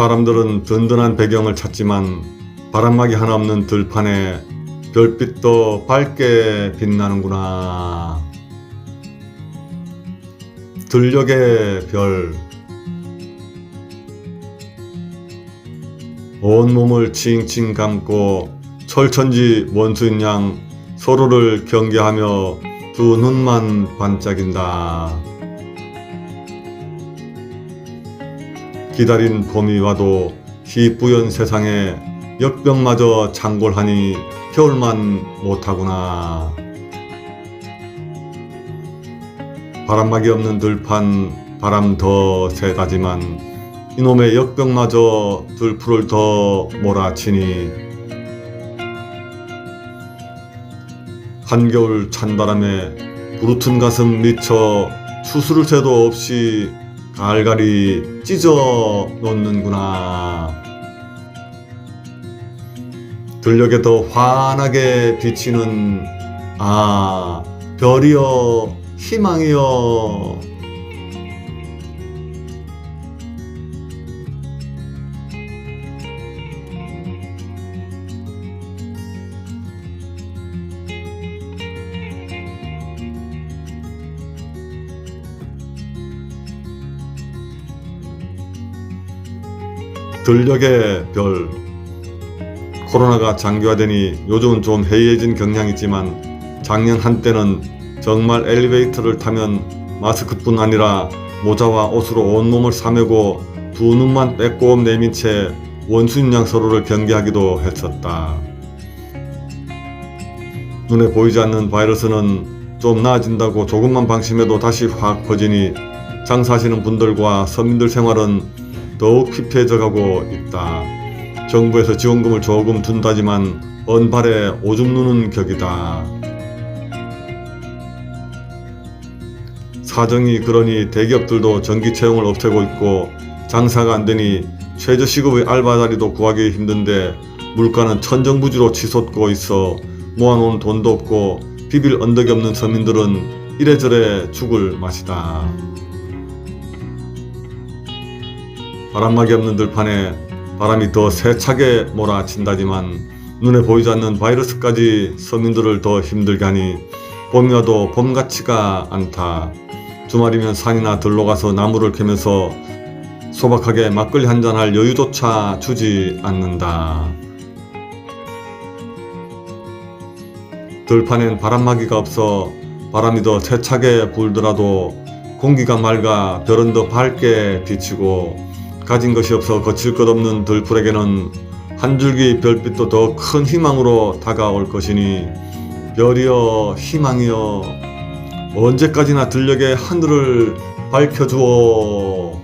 사람들은 든든한 배경을 찾지만 바람막이 하나 없는 들판에 별빛도 밝게 빛나는구나. 들녘의 별. 온몸을 칭칭 감고 철천지 원수인 양 서로를 경계하며 두 눈만 반짝인다. 기다린 봄이 와도 희뿌연 세상에 역병마저 창궐하니 겨울만 못하구나. 바람막이 없는 들판 바람 더 세다지만 이놈의 역병마저 들풀을 더 몰아치니 한겨울 찬바람에 부르튼 가슴 미쳐 추스를 새도 없이 갈갈이 찢어 놓는구나. 들녘에 더 환하게 비치는 아 별이여 희망이여 들녘의 별 코로나가 장기화되니 요즘은 좀 해이해진 경향이 있지만 작년 한때는 정말 엘리베이터를 타면 마스크뿐 아니라 모자와 옷으로 온몸을 사매고 두 눈만 빼꼼 내민 채 원수인 양 서로를 경계하기도 했었다. 눈에 보이지 않는 바이러스는 좀 나아진다고 조금만 방심해도 다시 확 퍼지니 장사하시는 분들과 서민들 생활은 더욱 피폐해져 가고 있다. 정부에서 지원금을 조금 둔다지만 언발에 오줌 누는 격이다. 사정이 그러니 대기업들도 전기 채용을 없애고 있고 장사가 안 되니 최저 시급의 알바 자리도 구하기 힘든데 물가는 천정부지로 치솟고 있어 모아놓은 돈도 없고 비빌 언덕이 없는 서민들은 이래저래 죽을 맛이다. 바람막이 없는 들판에 바람이 더 세차게 몰아친다지만 눈에 보이지 않는 바이러스까지 서민들을 더 힘들게 하니 봄이 와도 봄 같지가 않다. 주말이면 산이나 들로 가서 나무를 캐면서 소박하게 막걸리 한잔 할 여유조차 주지 않는다. 들판엔 바람막이가 없어 바람이 더 세차게 불더라도 공기가 맑아 별은 더 밝게 비치고 가진 것이 없어 거칠 것 없는 들풀에게는 한 줄기 별빛도 더 큰 희망으로 다가올 것이니 별이여 희망이여 언제까지나 들녘의 하늘을 밝혀주어